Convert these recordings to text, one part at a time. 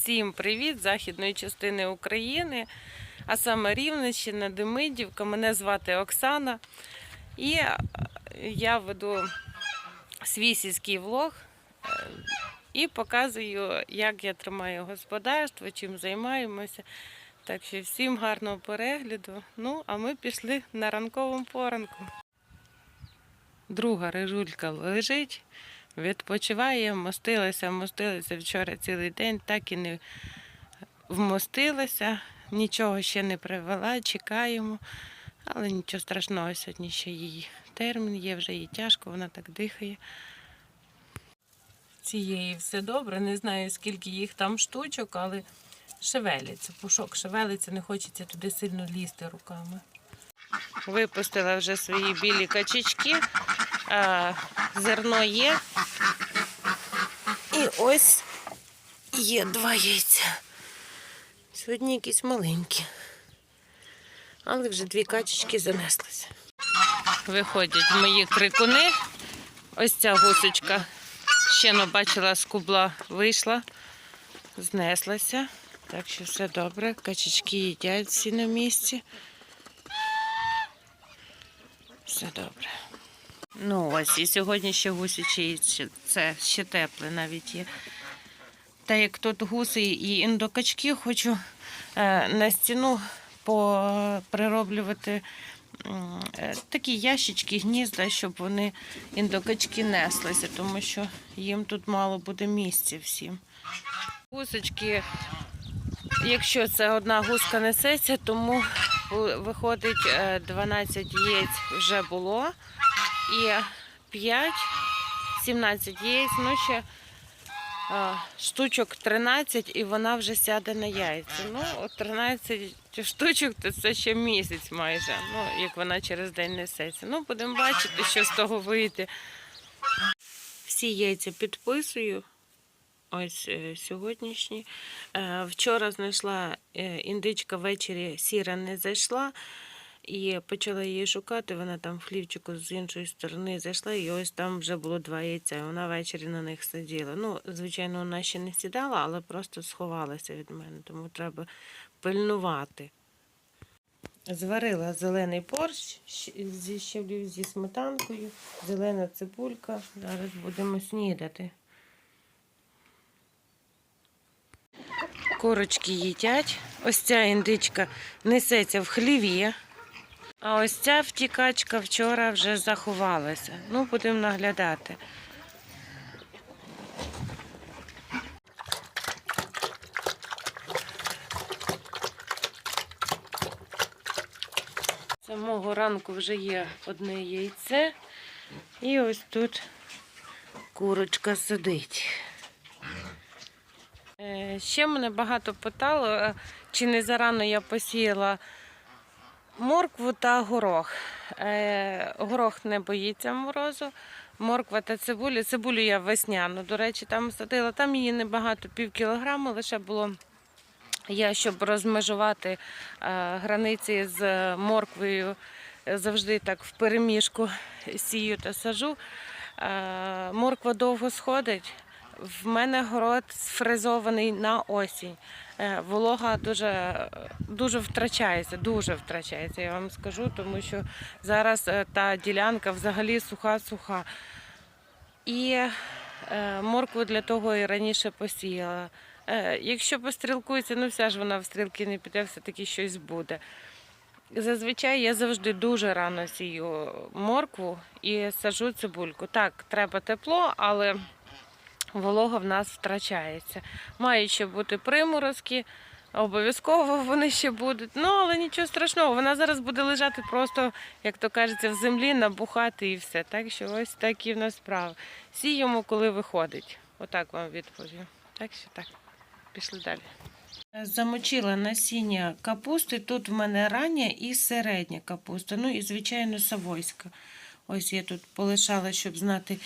Всім привіт з західної частини України, а саме Рівненщина, Демидівка. Мене звати Оксана. І е, я веду свій сільський влог е, і показую, як я тримаю господарство, чим займаємося. Так що всім гарного перегляду. Ну, а ми пішли на ранковому поранку. Друга рижулька лежить, відпочиває, мостилася, мостилася вчора цілий день, так і не вмостилася, нічого ще не привела, чекаємо. Але нічого страшного, сьогодні ще її термін є, вже їй тяжко, вона так дихає. Цієї все добре, не знаю, скільки їх там штучок, але шевеляться. Пушок шевелиться, не хочеться туди сильно лізти руками. Випустила вже свої білі качечки. Зерно є. І ось є два яйця. Сьогодні якісь маленькі. Але вже дві качечки занеслися. Виходять мої крикуни. Ось ця гусочка. Ще не бачила з кубла, вийшла, знеслася. Так що все добре. Качечки їдять всі на місці. Все добре. Ну ось, і сьогодні ще гусячі. Це ще тепле навіть є. Та як тут гуси і індокачки, хочу е, на стіну прироблювати е, такі ящички, гнізда, щоб вони індокачки неслися, тому що їм тут мало буде місця всім. Гусочки, якщо це одна гуска несеться, тому виходить е, 12 яєць вже було і 5, 17 яєць, ну ще штучок 13 і вона вже сяде на яйця. Ну, от 13 штучок то це ще місяць майже, ну, як вона через день несеться. Ну, будемо бачити, що з того вийде. Всі яйця підписую. Ось е, сьогоднішні. Е, Вчора знайшла е, індичка ввечері сіра не зайшла. І почала її шукати, вона там в хлівчику з іншої сторони зайшла, і ось там вже було два яйця. і Вона ввечері на них сиділа. Ну, звичайно, вона ще не сідала, але просто сховалася від мене, тому треба пильнувати. Зварила зелений борщ зі щавлів зі сметанкою, зелена цибулька. Зараз будемо снідати. Курочки їдять. Ось ця індичка несеться в хліві. А ось ця втікачка вчора вже заховалася. Ну, будемо наглядати. Самого ранку вже є одне яйце. І ось тут курочка сидить. Е, Ще мене багато питало, чи не зарано я посіяла моркву та горох. Е, Горох не боїться морозу, морква та цибулю. Цибулю я весняну, до речі, там садила. Там її небагато, пів кілограма лише було. Я, щоб розмежувати е, границі з морквою, е, завжди так в переміжку сію та сажу. Морква довго сходить. В мене город сфрезований на осінь. Е, Волога дуже, дуже втрачається, дуже втрачається, я вам скажу, тому що зараз е, та ділянка взагалі суха-суха. І е, моркву для того і раніше посіяла. Якщо пострілкується, ну вся ж вона в стрілки не піде, все-таки щось буде. Зазвичай я завжди дуже рано сію моркву і сажу цибульку. Так, треба тепло, але волога в нас втрачається. Мають ще бути приморозки, обов'язково вони ще будуть. Ну, але нічого страшного, вона зараз буде лежати просто, як то кажеться, в землі, набухати і все. Так що ось такі в нас справи. Сіємо, коли виходить. Отак вам відповім. Так що так, пішли далі. Замочила насіння капусти. Тут в мене рання і середня капуста. Ну і, звичайно, савойська. Ось я тут полишала, щоб знати,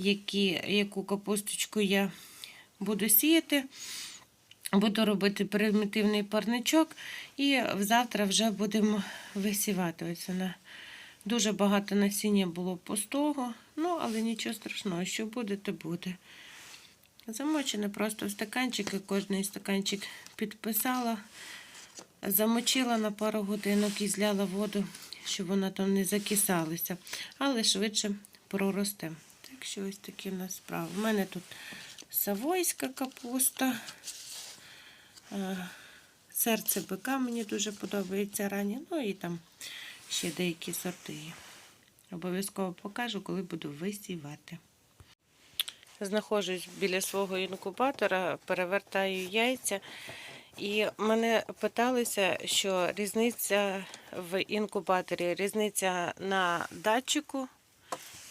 які, яку капусточку я буду сіяти. Буду робити примітивний парничок і завтра вже будемо висівати. Ось вона. Дуже багато насіння було пустого, ну, але нічого страшного, що буде, то буде. Замочене просто в стаканчики, кожний стаканчик підписала, замочила на пару годинок і зляла воду, щоб вона там не закисалася, але швидше проросте. Так що ось такі в нас справи. У мене тут савойська капуста. е, Серце бика мені дуже подобається рані. Ну і там ще деякі сорти. Обов'язково покажу, коли буду висівати. Знаходжусь біля свого інкубатора, перевертаю яйця. І мене питалися, що різниця в інкубаторі, різниця на датчику,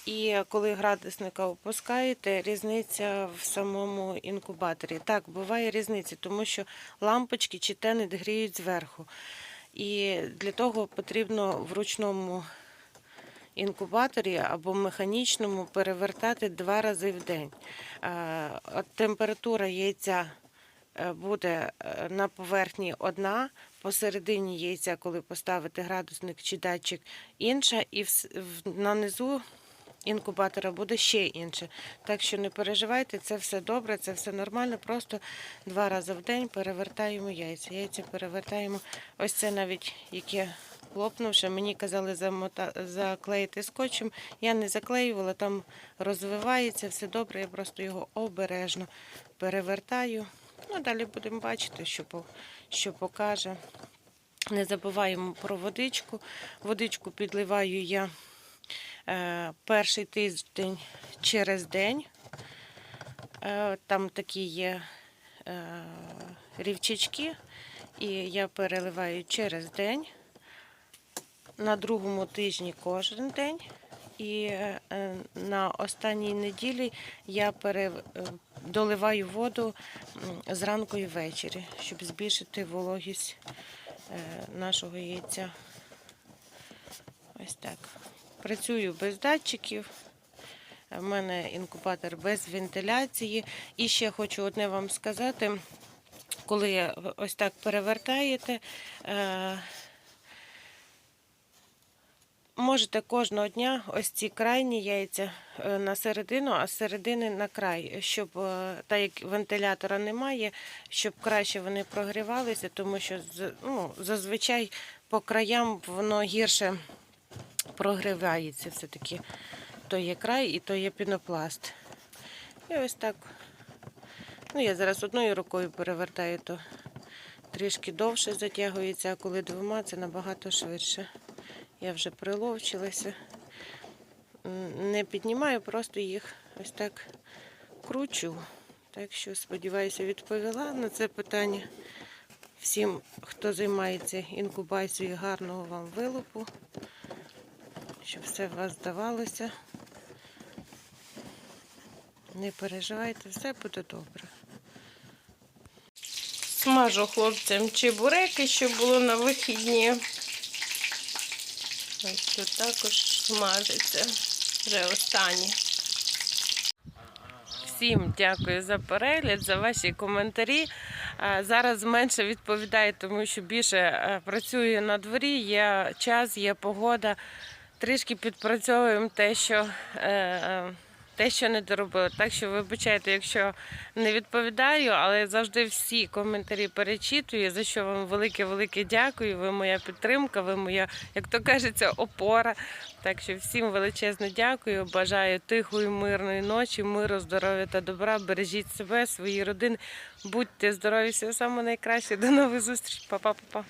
і коли градусника опускаєте, різниця в самому інкубаторі. Так, буває різниця, тому що лампочки чи тени гріють зверху. І для того потрібно в ручному інкубаторі або механічному перевертати два рази в день. Е, Температура яйця е, буде е, на поверхні одна, посередині яйця, коли поставити градусник чи датчик, інша, і на низу інкубатора буде ще інше. Так що не переживайте, це все добре, це все нормально. Просто два рази в день перевертаємо яйця. Яйця перевертаємо. Ось це навіть яке лопнувши, мені казали заклеїти скотчем. Я не заклеювала, там розвивається все добре, я просто його обережно перевертаю. Ну, далі будемо бачити, що, по... що покаже. Не забуваємо про водичку. Водичку підливаю я перший тиждень через день. Е, там такі є е, рівчачки, і я переливаю через день. На другому тижні кожен день. І е, на останній неділі я е, доливаю воду зранку і ввечері, щоб збільшити вологість е, нашого яйця. Ось так. Працюю без датчиків. У мене інкубатор без вентиляції. І ще хочу одне вам сказати, коли ось так перевертаєте, е, можете кожного дня ось ці крайні яйця е, на середину, а з середини на край, щоб е, так як вентилятора немає, щоб краще вони прогрівалися, тому що ну, зазвичай по краям воно гірше прогрівається все-таки. То є край і то є пінопласт. І ось так. Ну, я зараз одною рукою перевертаю, то трішки довше затягується, а коли двома, це набагато швидше. Я вже приловчилася. Не піднімаю, просто їх ось так кручу. Так що, сподіваюся, відповіла на це питання. Всім, хто займається інкубацією, гарного вам вилупу щоб все у вас здавалося. Не переживайте, все буде добре. Смажу хлопцям чебуреки, щоб було на вихідні. Ось тут також смажиться. Вже останні. Всім дякую за перегляд, за ваші коментарі. Зараз менше відповідаю, тому що більше працюю на дворі, є час, є погода. Трішки підпрацьовуємо те, що, е, е, те, що не доробили. Так що вибачайте, якщо не відповідаю, але завжди всі коментарі перечитую. За що вам велике-велике дякую. Ви моя підтримка, ви моя, як то кажеться, опора. Так що всім величезне дякую. Бажаю тихої, мирної ночі, миру, здоров'я та добра. Бережіть себе, свої родини. Будьте здорові, всього самого найкраще. До нових зустрічей. Па-па-па-па.